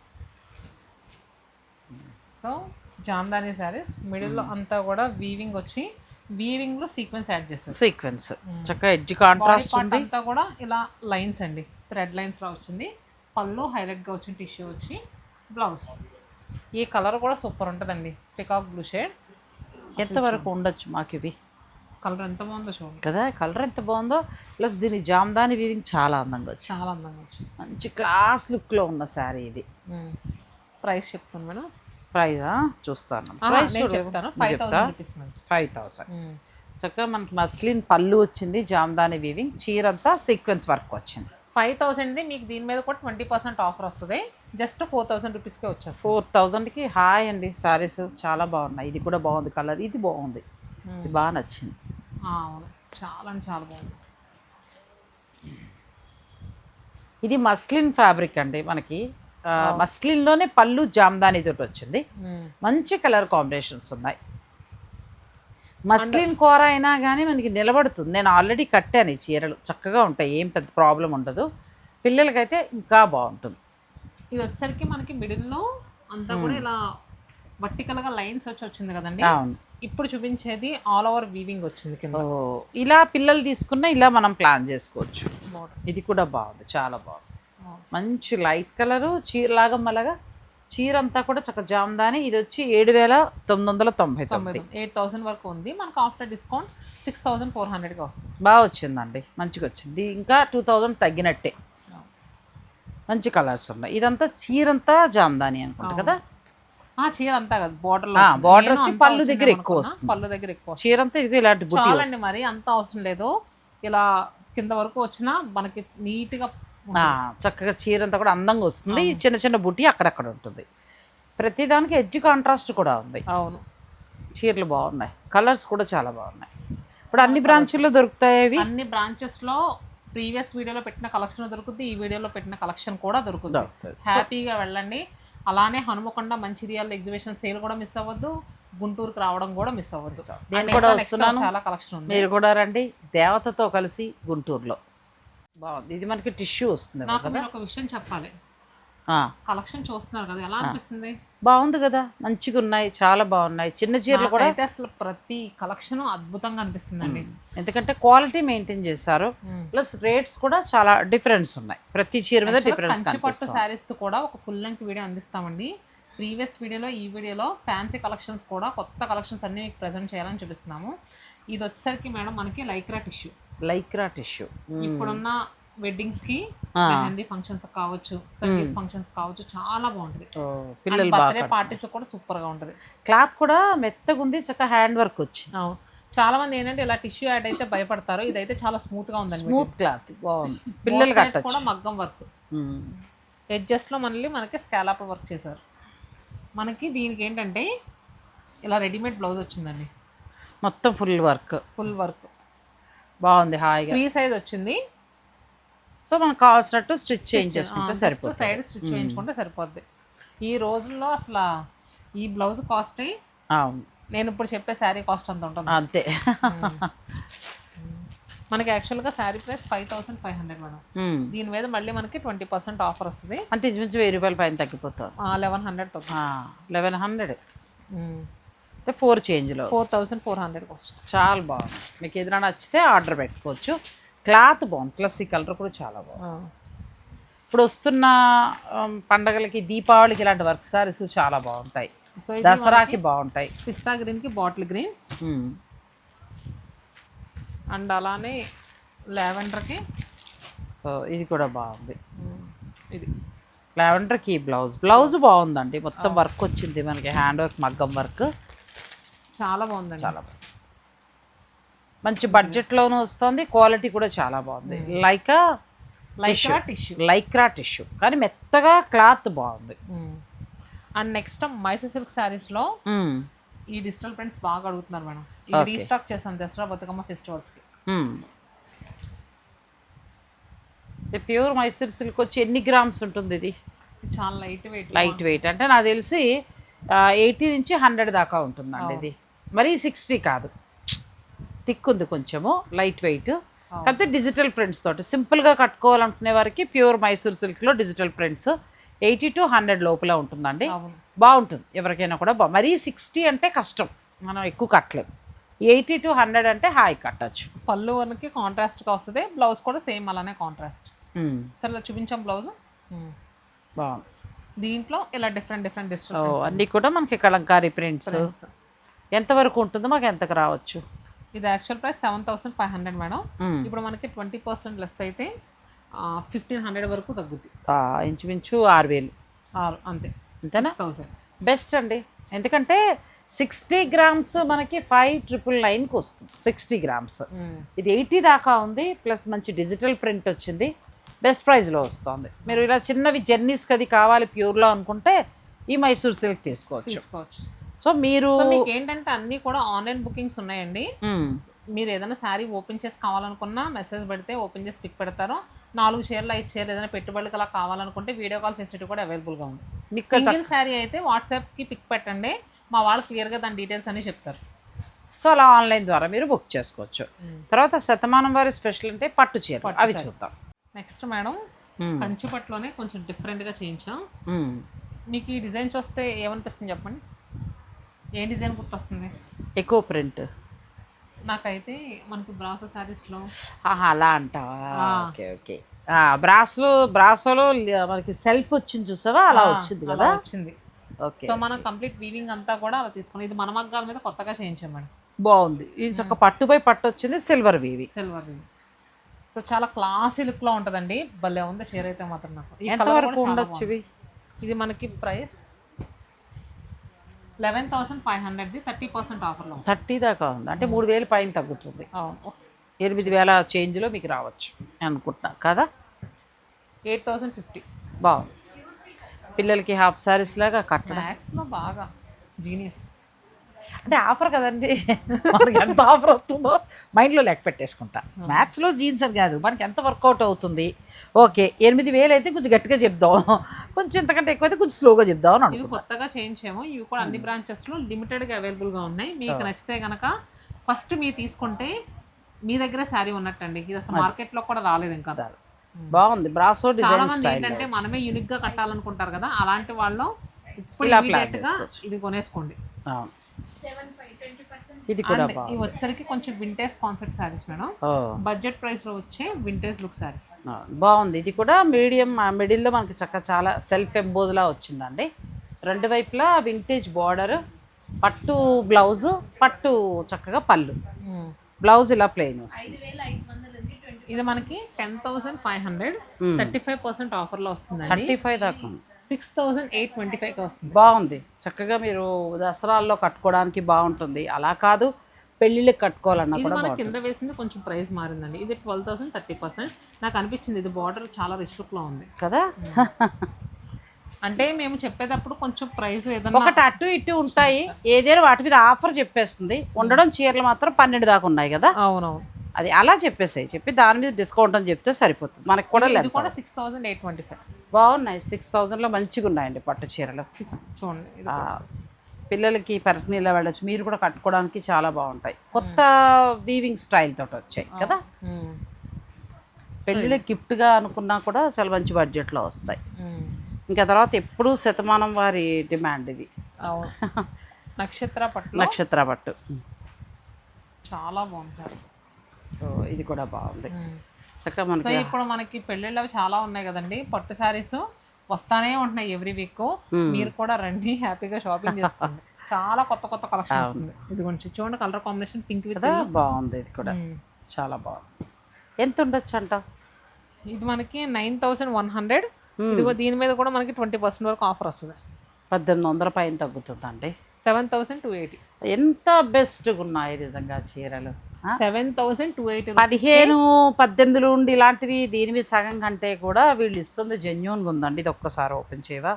సో జామ్దాని సారీస్ మిడిల్లో అంతా కూడా వీవింగ్ వచ్చి వీవింగ్లో సీక్వెన్స్ యాడ్ చేస్తారు సీక్వెన్స్. చక్కగా ఎడ్జ్ కాంట్రాస్ట్ ఉంది. అంతా కూడా ఇలా లైన్స్ అండి. థ్రెడ్ లైన్స్ లా వచ్చింది. పళ్ళు హైలైట్గా వచ్చిన టిష్యూ వచ్చి బ్లౌజ్. ఈ కలర్ కూడా సూపర్ ఉంటుందండి. Peacock blue shade. ఎంతవరకు ఉండొచ్చు మాకు ఇవి? కలర్ ఎంత బాగుందో చూడండి కదా కలర్ ఎంత బాగుందో ప్లస్ దీని జామ్దాని వీవింగ్ చాలా అందంగా వచ్చింది. చాలా అందంగా వచ్చింది. మంచి క్లాస్ లుక్లో ఉన్న శారీ ఇది. ప్రైస్ చెప్తాను మేడం. ప్రైజా? చూస్తాను. నేను చెప్తాను. Five thousand rupees five thousand. చక్కగా మనకి మస్లిన్ పళ్ళు వచ్చింది జామ్దాని వీవింగ్ చీర అంతా సీక్వెన్స్ వర్క్ వచ్చింది. ఫైవ్ థౌసండ్ మీకు దీని మీద కూడా ట్వంటీ పర్సెంట్ ఆఫర్ వస్తుంది. జస్ట్ ఫోర్ థౌసండ్ రూపీస్కే వచ్చేస్తుంది. ఫోర్ థౌజండ్కి హాయ్ అండి. శారీస్ చాలా బాగున్నాయి. ఇది కూడా బాగుంది కలర్. ఇది బాగుంది. ఇది బాగా నచ్చింది. అవును. చాలా అంటే చాలా బాగుంది. ఇది మస్లిన్ ఫ్యాబ్రిక్ అండి మనకి. మస్లిన్లోనే పళ్ళు జామ్దాని తోటి వచ్చింది. మంచి కలర్ కాంబినేషన్స్ ఉన్నాయి. మస్లిన్ కూర అయినా కానీ మనకి నిలబడుతుంది. నేను ఆల్రెడీ కట్టాను ఈ చీరలు. చక్కగా ఉంటాయి. ఏం పెద్ద ప్రాబ్లం ఉండదు. పిల్లలకైతే ఇంకా బాగుంటుంది. ఇది వచ్చేసరికి మనకి మిడిల్లో అంతా కూడా ఇలా vertical గా లైన్స్ వచ్చి వచ్చింది కదండి. అవును. ఇప్పుడు చూపించేది ఆల్ ఓవర్ వీవింగ్ వచ్చింది కింద. ఇలా పిల్లలు తీసుకున్న ఇలా మనం ప్లాన్ చేసుకోవచ్చు. ఇది కూడా బాగుంది. చాలా బాగుంది. మంచి లైట్ కలరు చీరలాగా మలగా చీర అంతా కూడా చక్క జామ్దాని ఇది వచ్చి ఏడు వేల తొమ్మిది వందల తొంభై తొమ్మిది. ఎయిట్ థౌసండ్ వరకు ఉంది. మనకు after discount six thousand four హండ్రెడ్గా వస్తుంది. బాగా వచ్చిందండి. మంచిగా వచ్చింది. ఇంకా టూ థౌజండ్ తగ్గినట్టే. మంచి కలర్స్ ఉన్నాయి. ఇదంతా చీరంతా జామ్దాని అనుకుంటా కదా? ఆ చీర అంతా కదా బార్డర్ border వచ్చి పళ్ళు దగ్గర ఎక్కువ వస్తుంది. పళ్ళు దగ్గర ఎక్కువ వస్తుంది. చీరంతా ఇది ఇలాంటి చాలండి మరి అంత అవసరం లేదు. ఇలా కింద వరకు వచ్చినా మనకి నీట్గా చక్కగా చీర అంతా కూడా అందంగా వస్తుంది. చిన్న చిన్న బుట్టి అక్కడక్కడ ఉంటుంది. ప్రతిదానికి ఎడ్జ్ కాంట్రాస్ట్ కూడా ఉంది. అవును. చీరలు బాగున్నాయి. కలర్స్ కూడా చాలా బాగున్నాయి. ఇప్పుడు అన్ని బ్రాంచుల్లో దొరుకుతాయి అవి అన్ని బ్రాంచెస్లో ప్రీవియస్ వీడియోలో పెట్టిన కలెక్షన్ దొరుకుతుంది. ఈ వీడియోలో పెట్టిన కలెక్షన్ కూడా దొరుకుతుంది. హ్యాపీగా వెళ్ళండి. అలానే హనుమకొండ మంచిర్యాల ఎగ్జిబిషన్ సేల్ కూడా మిస్ అవ్వద్దు. గుంటూరుకి రావడం కూడా మిస్ అవ్వద్దు. నేను కూడా వస్తున్నాను. చాలా కలెక్షన్ ఉంది మీరు కూడా రండి. దేవతతో కలిసి గుంటూరులో. బాగుంది. ఇది మనకి టిష్యూ వస్తుంది నాకు మీరు ఒక విషయం చెప్పాలి. కలెక్షన్ చూస్తున్నారు కదా ఎలా అనిపిస్తుంది? బాగుంది కదా. మంచిగా ఉన్నాయి చాలా బాగున్నాయి. చిన్న చీరలు కూడా అయితే అసలు ప్రతి కలెక్షన్ అద్భుతంగా అనిపిస్తుందండి. ఎందుకంటే క్వాలిటీ మెయింటైన్ చేశారు. ప్లస్ రేట్స్ కూడా చాలా డిఫరెన్స్ ఉన్నాయి. ప్రతి చీర మీద డిఫరెన్స్ పట్టు శారీస్తో కూడా ఒక ఫుల్ లెంత్ వీడియో అందిస్తామండి. ప్రీవియస్ వీడియోలో ఈ వీడియోలో ఫ్యాన్సీ కలెక్షన్స్ కూడా కొత్త కలెక్షన్స్ అన్ని మీకు ప్రజెంట్ చేయాలని చూపిస్తున్నాము. ఇది వచ్చేసరికి మేడం మనకి లైక్రా టిష్యూ లైక్రా టిష్యూ. ఇప్పుడున్న వెడ్డింగ్స్కి. మెహందీ ఫంక్షన్స్ కావచ్చు సంగీత్ ఫంక్షన్స్ కావచ్చు చాలా బాగుంటుంది. పిల్లలు బర్త్డే పార్టీస్ కూడా సూపర్గా ఉంటుంది. క్లాత్ కూడా మెత్తగా ఉంది చక్కగా హ్యాండ్ వర్క్ వచ్చింది. అవును. చాలా మంది ఏంటంటే ఇలా టిష్యూ యాడ్ అయితే భయపడతారు ఇదైతే చాలా స్మూత్గా ఉందండి స్మూత్ క్లాత్ బాగుంది. పిల్లలు కూడా మగ్గం వర్క్ ఎడ్జెస్లో మళ్ళీ మనకి స్కాలప్ వర్క్ చేశారు. మనకి దీనికి ఏంటంటే ఇలా రెడీమేడ్ బ్లౌజ్ వచ్చిందండి. మొత్తం ఫుల్ వర్క్ ఫుల్ వర్క్ బాగుంది హాయిగా. ఫ్రీ సైజ్ వచ్చింది. సో మనకు కావాల్సినట్టు స్టిచ్ చేంజ్ చేసుకుంటే సరిపోతుంది. సైడ్ స్టిచ్ చేయించుకుంటే సరిపోద్ది. ఈ రోజుల్లో అసలు ఈ బ్లౌజ్ కాస్ట్ అవును. నేను ఇప్పుడు చెప్పే శారీ కాస్ట్ అంత ఉంటుంది? అంతే. మనకి యాక్చువల్గా sari price five thousand five hundred madam. దీని మీద మళ్ళీ మనకి ట్వంటీ పర్సెంట్ ఆఫర్ వస్తుంది. అంటే ఇంచుమించు వెయ్యి రూపాయల పైన తగ్గిపోతుంది. లెవెన్ హండ్రెడ్ తగ్గుతుంది. Eleven hundred. ఫోర్ చేంజ్లో ఫోర్ థౌసండ్ ఫోర్ హండ్రెడ్కి వస్తుంది చాలా బాగుంది. మీకు ఏదైనా నచ్చితే ఆర్డర్ పెట్టుకోవచ్చు. క్లాత్ బాగుంది. ప్లస్ ఈ కలర్ కూడా చాలా బాగుంది. ఇప్పుడు వస్తున్న పండగలకి దీపావళికి ఇలాంటి వర్క్ సారీస్ చాలా బాగుంటాయి. సో దసరాకి బాగుంటాయి. పిస్తా గ్రీన్కి బాటిల్ గ్రీన్. అండ్ అలానే లావెండర్కి. ఇది కూడా బాగుంది. ఇది. Lavender key blouse. బ్లౌజ్ బాగుందండి. మొత్తం వర్క్ వచ్చింది మనకి. హ్యాండ్ వర్క్ మగ్గం వర్క్. చాలా బాగుందండి. చాలా బాగుంది. మంచి బడ్జెట్లోనూ వస్తుంది క్వాలిటీ కూడా చాలా బాగుంది. Like like tissue. Lycra tissue. కానీ మెత్తగా క్లాత్ బాగుంది. అండ్ నెక్స్ట్ మైసూర్ సిల్క్ శారీస్లో. ఈ డిజిటల్ ప్రింట్స్ బాగా అడుగుతున్నారు మేడం. ఇది రీస్టాక్ చేస్తాం దసరా బతుకమ్మ ఫెస్టివల్స్కి. ఇది ప్యూర్ మైసూర్ సిల్క్ వచ్చి ఎన్ని గ్రామ్స్ ఉంటుంది ఇది? చాలా లైట్ వెయిట్. Light weight. అంటే నాకు తెలిసి ఎయిటీ నుంచి హండ్రెడ్ దాకా ఉంటుందండి ఇది. మరీ సిక్స్టీ కాదు. థిక్ ఉంది కొంచెము లైట్ వెయిట్. కాకపోతే డిజిటల్ ప్రింట్స్ తోటి సింపుల్గా కట్టుకోవాలనుకునే వారికి ప్యూర్ మైసూర్ సిల్క్లో digital prints eighty to hundred లోపల ఉంటుందండి. బాగుంటుంది. ఎవరికైనా కూడా బా మరీ సిక్స్టీ అంటే కష్టం. మనం ఎక్కువ కట్టలేం. ఎయిటీ టు హండ్రెడ్ అంటే హాయి కట్టచ్చు. పళ్ళు వరకు కాంట్రాస్ట్గా వస్తుంది. బ్లౌజ్ కూడా సేమ్ అలానే కాంట్రాస్ట్. సరే చూపించాం బ్లౌజ్? బాగుంది. దీంట్లో ఇలా డిఫరెంట్ డిఫరెంట్ డిజిటల్ అన్నీ కూడా మనకి కలంకారీ ప్రింట్స్. ఎంతవరకు ఉంటుందో మాకు ఎంతకు రావచ్చు? ఇది actual price seven thousand five hundred madam. ఇప్పుడు మనకి ట్వంటీ పర్సెంట్ లెస్ అయితే ఫిఫ్టీన్ హండ్రెడ్ వరకు తగ్గుద్ది. ఇంచుమించు ఆరు వేలు. ఆరు అంతే. అంతేనా? థౌసండ్ బెస్ట్ అండి. ఎందుకంటే సిక్స్టీ గ్రామ్స్ మనకి ఫైవ్ ట్రిపుల్ నైన్కి వస్తుంది. సిక్స్టీ గ్రామ్స్ ఇది ఎయిటీ దాకా ఉంది ప్లస్ మంచి డిజిటల్ ప్రింట్ వచ్చింది. బెస్ట్ ప్రైస్లో వస్తుంది. మీరు ఇలా చిన్నవి జర్నీస్కి అది కావాలి ప్యూర్లో అనుకుంటే ఈ మైసూర్ సిల్క్ తీసుకోవచ్చు. తీసుకోవచ్చు. సో మీరు మీకు ఏంటంటే అన్నీ కూడా ఆన్లైన్ బుకింగ్స్ ఉన్నాయండి. మీరు ఏదైనా శారీ ఓపెన్ చేసి కావాలనుకున్నా మెసేజ్ పెడితే ఓపెన్ చేసి పిక్ పెడతారు. నాలుగు చీరలు ఐదు చీరలు ఏదైనా పెట్టుబడులకు అలా కావాలనుకుంటే వీడియో కాల్ ఫెసిలిటీ కూడా అవైలబుల్గా ఉంది. మీకు సింగిల్ శారీ అయితే వాట్సాప్కి పిక్ పెట్టండి. మా వాళ్ళు క్లియర్గా దాని డీటెయిల్స్ అన్ని చెప్తారు. సో అలా ఆన్లైన్ ద్వారా మీరు బుక్ చేసుకోవచ్చు. తర్వాత శతమానం వారి స్పెషల్ అంటే పట్టు చీర అవి చూద్దాం. నెక్స్ట్ మేడం మ్మ్. కంచి డిఫరెంట్గా చేయించాం. మీకు ఈ డిజైన్ చూస్తే ఏమనిపిస్తుంది చెప్పండి? ఏ డిజైన్ గుర్తొస్తుంది? ఎక్కువ ప్రింట్. నాకైతే మనకి బ్రాసో శారీస్లో. ఆహా, అలా అంటావా? Okay okay. బ్రాస్లో బ్రాసోలో మనకి సెల్ఫ్ వచ్చింది చూసావా? అలా వచ్చింది కదా? వచ్చింది. ఓకే సో మనం కంప్లీట్ వీవింగ్ అంతా కూడా అలా తీసుకున్నాం. ఇది మన మగ్గాల మీద కొత్తగా చేయించాం మేడం. బాగుంది. ఇది చక్క పట్టుపై పట్టు వచ్చింది సిల్వర్ వీవి. సిల్వర్ సో చాలా క్లాసీ లుక్లో ఉంటదండి. భలే ఉంది చీర అయితే మాత్రం నాకు. ఈ ఎంత colour వరకు కూడా చాలా ఉండొచ్చు. ఇది మనకి ప్రైస్ లెవెన్ థౌసండ్ ఫైవ్ హండ్రెడ్ది థర్టీ పర్సెంట్ ఆఫర్లో థర్టీ దాకా ఉంది. అంటే మూడు వేలు పైన తగ్గుతుంది. అవును. ఎనిమిది వేల చేంజ్లో మీకు రావచ్చు అనుకుంటున్నా. కదా? Eight thousand fifty. బాగుంది. పిల్లలకి హాఫ్ సారీస్ లాగా కట్టడం. మ్యాక్స్లో బాగా. జీనియస్ అంటే ఆఫర్ కదండి. మనకి ఎంత ఆఫర్ అవుతుందో మైండ్లో లెక్క పెట్టేసుకుంటా. మ్యాథ్స్లో జీన్స్ అని కాదు మనకి ఎంత వర్కౌట్ అవుతుంది. ఓకే ఎనిమిది వేలు అయితే కొంచెం గట్టిగా చెప్దాం. కొంచెం ఇంతకంటే ఎక్కువ అయితే కొంచెం స్లోగా చెప్దాం అని ఇవి కొత్తగా చేయించాము ఇవి కూడా అన్ని బ్రాంచెస్లో లిమిటెడ్గా అవైలబుల్గా ఉన్నాయి. మీకు నచ్చితే కనుక ఫస్ట్ మీరు తీసుకుంటే మీ దగ్గర శారీ ఉన్నట్టండి. ఇది అసలు మార్కెట్లో కూడా రాలేదు ఇంకా. బాగుంది. బ్రాసో డిజైన్ స్టైల్ ఏంటంటే మనమే యూనిక్గా కట్టాలనుకుంటారు కదా అలాంటి వాళ్ళు ఇప్పుడు. ఇది కొనేసుకోండి. అవును. ఇది కూడా ఇవి వచ్చేసరికి కొంచెం vintage concept saris madam budget ప్రైస్లో వచ్చే వింటేజ్ లుక్ శారీస్ ఆ, బాగుంది. ఇది కూడా మీడియం మిడిల్లో మనకి చక్క చాలా సెల్ఫ్ ఎంబోజ్లా వచ్చిందండి. రెండు వైపులా వింటేజ్ బార్డర్ పట్టు బ్లౌజు పట్టు చక్కగా పళ్ళు. బ్లౌజ్ ఇలా ప్లెయిన్ వస్తుంది. ఇది మనకి ten thousand five hundred thirty five percent ఆఫర్లో వస్తుందండి. థర్టీ ఫైవ్ దాకా six thousand eight twenty five వస్తుంది. బాగుంది. చక్కగా మీరు దసరాల్లో కట్టుకోవడానికి బాగుంటుంది. అలా కాదు పెళ్ళిళ్ళకి కట్టుకోవాలన్నా కూడా మన బాగుంటుంది. కింద వేసింది కొంచెం ప్రైస్ మారిందండి. ఇది ట్వెల్వ్ థౌసండ్ థర్టీ పర్సెంట్ నాకు అనిపించింది ఇది బార్డర్ చాలా రిచ్ లుక్లో ఉంది. కదా? అంటే మేము చెప్పేటప్పుడు కొంచెం ప్రైస్ ఏదన్నా ఒకటి అటు ఇటు ఉంటాయి. ఏదైనా వాటి మీద ఆఫర్ చెప్పేస్తుంది. ఉండడం చీరలు మాత్రం పన్నెండు దాకా ఉన్నాయి కదా? అవునవును. అది అలా చెప్పేసాయి. చెప్పి దాని మీద డిస్కౌంట్ అని చెప్తే సరిపోతుంది. మనకి కూడా లేదు కూడా six thousand eight twenty five బాగున్నాయి. సిక్స్ థౌజండ్లో మంచిగా ఉన్నాయండి పట్టు చీరలు. సిక్స్ చూడండి పిల్లలకి పర్సనీలో వెళ్ళచ్చు. మీరు కూడా కట్టుకోవడానికి చాలా బాగుంటాయి. కొత్త వీవింగ్ స్టైల్ తోటి వచ్చాయి కదా. మ్మ్. పెళ్ళిళ్ళకి గిఫ్ట్గా అనుకున్నా కూడా చాలా మంచి బడ్జెట్లో వస్తాయి. మ్మ్. ఇంకా తర్వాత ఎప్పుడూ శతమానం వారి డిమాండ్ ఇది. నక్షత్ర పట్ల నక్షత్ర పట్టు. చాలా బాగుంది సార్. సో ఇది కూడా బాగుంది. చక్కగా మనకి ఇప్పుడు మనకి పెళ్ళిళ్ళు అవి చాలా ఉన్నాయి కదండి. పట్టు శారీస్ వస్తానే ఉంటున్నాయి ఎవ్రీ వీక్. మీరు కూడా రండి హ్యాపీగా షాపింగ్ చేసుకోండి. చాలా కొత్త కొత్త కలెక్షన్ వస్తుంది ఇది కొంచెం చూడండి కలర్ కాంబినేషన్ పింక్ విత్ బాగుంది ఇది కూడా. చాలా బాగుంది. ఎంత ఉండొచ్చు అంట ఇది మనకి నైన్ థౌసండ్ వన్ హండ్రెడ్. ఇదిగో దీని మీద కూడా మనకి ట్వంటీ పర్సెంట్ వరకు ఆఫర్ వస్తుంది. పద్దెనిమిది వందల పైన తగ్గుతుందండి. Seven thousand two eighty. ఎంత బెస్ట్గా ఉన్నాయి నిజంగా చీరలు? సెవెన్ థౌసండ్ టూ ఎయిటీ పదిహేను పద్దెనిమిదిలో ఉండి ఇలాంటివి దీని మీద సగం కంటే కూడా వీళ్ళు ఇస్తుంది. జెన్యున్గా ఉందండి ఇది ఒక్కసారి ఓపెన్ చేయవా?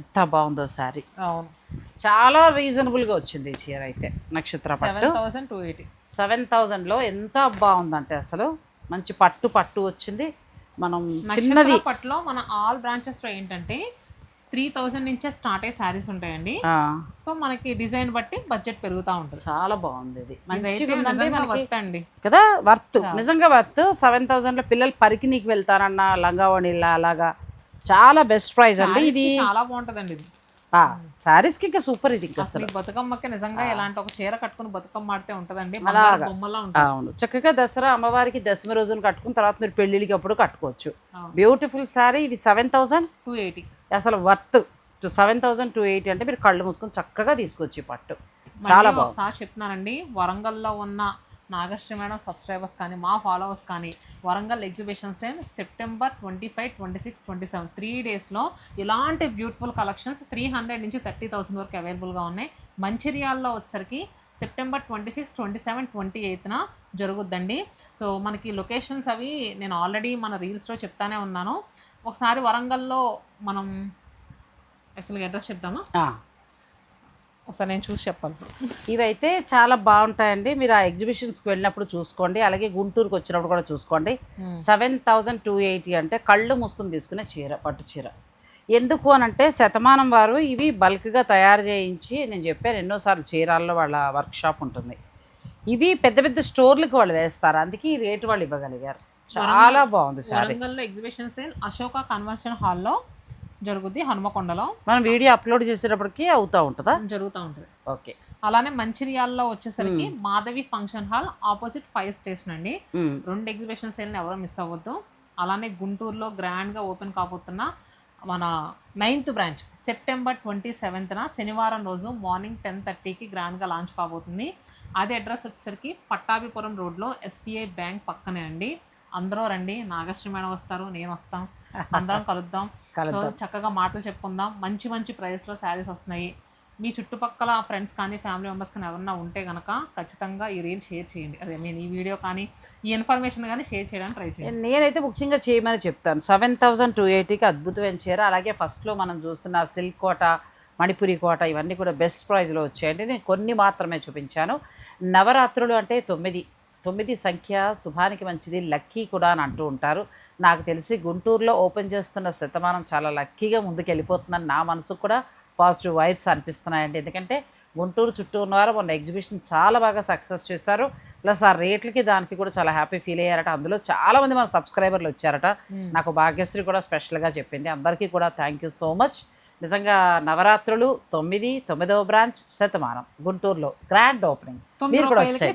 ఎంత బాగుందో సారీ అవును. చాలా రీజనబుల్గా వచ్చింది ఈ చీర అయితే నక్షత్ర పట్టు. Seven thousand two eighty. Seven థౌజండ్లో ఎంత బాగుందంటే అసలు. మంచి పట్టు పట్టు వచ్చింది. మనం చిన్నది. పట్టులో మన ఆల్ బ్రాంచెస్లో ఏంటంటే త్రీ థౌసండ్ నుంచే స్టార్ట్ అయ్యే శారీస్ ఉంటాయండి. సో మనకి డిజైన్ బట్టి బడ్జెట్ పెరుగుతూ ఉంటుంది. చాలా బాగుంది ఇది. వర్త్ అండి కదా? వర్త్. నిజంగా వర్త్. సెవెన్ థౌజండ్లో పిల్లలు పరికినీకి వెళ్తారన్న లంగావణిలా అలాగా. చాలా బెస్ట్ ప్రైస్ అండి ఇది. చాలా బాగుంటుందండి ఇది. ఆ, శారీస్కి ఇంకా సూపర్ ఇది ఇంకా అసలు బతుకమ్మకి నిజంగా ఇలాంటి ఒక చీర కట్టుకుని బతుకమ్మ ఆడితే ఉంటదండి. అవును. చక్కగా దసరా అమ్మవారికి దశమి రోజున కట్టుకున్న తర్వాత మీరు పెళ్ళిళ్ళకి అప్పుడు కట్టుకోవచ్చు. బ్యూటిఫుల్ శారీ ఇది సెవెన్ థౌజండ్ టూ ఎయిటీ అసలు worth seven thousand two eighty అంటే మీరు కళ్ళు మూసుకొని చక్కగా తీసుకొచ్చి పట్టు. చాలా ఒకసారి చెప్తున్నానండి వరంగల్లో ఉన్న నాగశ్రీ మేడం సబ్స్క్రైబర్స్ కానీ మా ఫాలోవర్స్ కానీ Warangal exhibitions and September twenty five twenty six twenty seven. Three డేస్లో ఇలాంటి బ్యూటిఫుల్ కలెక్షన్స్ త్రీ హండ్రెడ్ నుంచి థర్టీ థౌసండ్ వరకు అవైలబుల్గా ఉన్నాయి. మంచిర్యాల్లో వచ్చేసరికి September twenty six twenty seven twenty ఎయిత్న జరుగుద్దండి. సో మనకి లొకేషన్స్ అవి నేను ఆల్రెడీ మన రీల్స్లో చెప్తానే ఉన్నాను. ఒకసారి వరంగల్లో మనం యాక్చువల్గా అడ్రస్ చెప్దామా ఒకసారి నేను చూసి చెప్పాలి ఇవైతే చాలా బాగుంటాయండి. మీరు ఆ ఎగ్జిబిషన్స్కి వెళ్ళినప్పుడు చూసుకోండి. అలాగే గుంటూరుకి వచ్చినప్పుడు కూడా చూసుకోండి. సెవెన్ థౌజండ్ టూ ఎయిటీ అంటే కళ్ళు మూసుకుని తీసుకునే చీర పట్టు చీర. ఎందుకు అని అంటే శతమానం వారు ఇవి బల్క్గా తయారు చేయించి నేను చెప్పాను ఎన్నోసార్లు చీరాల్లో వాళ్ళ వర్క్షాప్ ఉంటుంది. ఇవి పెద్ద పెద్ద స్టోర్లకు వాళ్ళు వేస్తారు. అందుకే ఈ రేటు వాళ్ళు ఇవ్వగలిగారు. చాలా బాగుంది sari. Exhibition sale Ashoka convention హాల్లో జరుగుద్ది హనుమకొండలో. మనం వీడియో అప్లోడ్ చేసేటప్పటికి అవుతూ ఉంటుందా? జరుగుతూ ఉంటుంది. ఓకే. అలానే మంచిర్యాలలో వచ్చేసరికి Madhavi function hall opposite fire station అండి. రెండు ఎగ్జిబిషన్ సేల్ని ఎవరో మిస్ అవ్వద్దు. అలానే గుంటూరులో గ్రాండ్గా ఓపెన్ కాబోతున్న మన నైన్త్ బ్రాంచ్ సెప్టెంబర్ ట్వంటీ సెవెంత్న శనివారం రోజు మార్నింగ్ టెన్ థర్టీకి గ్రాండ్గా లాంచ్ కాబోతుంది. అది అడ్రస్ వచ్చేసరికి పట్టాభిపురం రోడ్లో ఎస్బీఐ బ్యాంక్ పక్కనే అండి. అందరూ రండి నాగశ్రీ మేడం వస్తారు నేను వస్తాం అందరం కలుద్దాం. సో కలుద్దాం. చక్కగా మాటలు చెప్పుకుందాం. మంచి మంచి ప్రైస్లో శారీస్ వస్తున్నాయి. మీ చుట్టుపక్కల ఫ్రెండ్స్ కానీ ఫ్యామిలీ మెంబర్స్ కానీ ఎవరన్నా ఉంటే కనుక ఖచ్చితంగా ఈ రీల్ షేర్ చేయండి. అదే నేను ఈ వీడియో కానీ ఈ ఇన్ఫర్మేషన్ కానీ షేర్ చేయడానికి ట్రై చేయండి. నేనైతే ముఖ్యంగా చేయమని చెప్తాను. సెవెన్ థౌజండ్ టూ ఎయిటీకి అద్భుతమైన చీర అలాగే ఫస్ట్లో మనం చూస్తున్న సిల్క్ కోట మణిపురి కోట ఇవన్నీ కూడా బెస్ట్ ప్రైస్లో వచ్చాయండి. నేను కొన్ని మాత్రమే చూపించాను. నవరాత్రులు అంటే తొమ్మిది. తొమ్మిది సంఖ్య శుభానికి మంచిది లక్కీ కూడా అని అంటూ ఉంటారు. నాకు తెలిసి గుంటూరులో ఓపెన్ చేస్తున్న శతమానం చాలా లక్కీగా ముందుకు వెళ్ళిపోతుందని నా మనసుకు కూడా పాజిటివ్ వైబ్స్ అనిపిస్తున్నాయండి. ఎందుకంటే గుంటూరు చుట్టూ ఉన్నవారు మొన్న ఎగ్జిబిషన్ చాలా బాగా సక్సెస్ చేశారు. ప్లస్ ఆ రేట్లకి దానికి కూడా చాలా హ్యాపీ ఫీల్ అయ్యారట. అందులో చాలా మంది మన సబ్స్క్రైబర్లు వచ్చారట. నాకు భాగ్యశ్రీ కూడా స్పెషల్గా చెప్పింది. అందరికీ కూడా థ్యాంక్ యూ సో మచ్. నిజంగా నవరాత్రులు తొమ్మిది తొమ్మిదవ బ్రాంచ్ శతమానం గుంటూరులో. Grand opening. మీరు కూడా వస్తాయి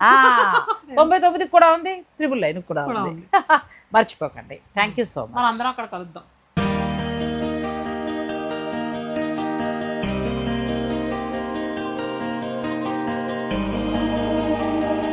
తొంభై తొమ్మిదికి కూడా ఉంది త్రిబుల్ లైన్ కూడా కూడా ఉంది. మర్చిపోకండి. థ్యాంక్ యూ సో మచ్ మనం అందరం అక్కడ కలుద్దాం.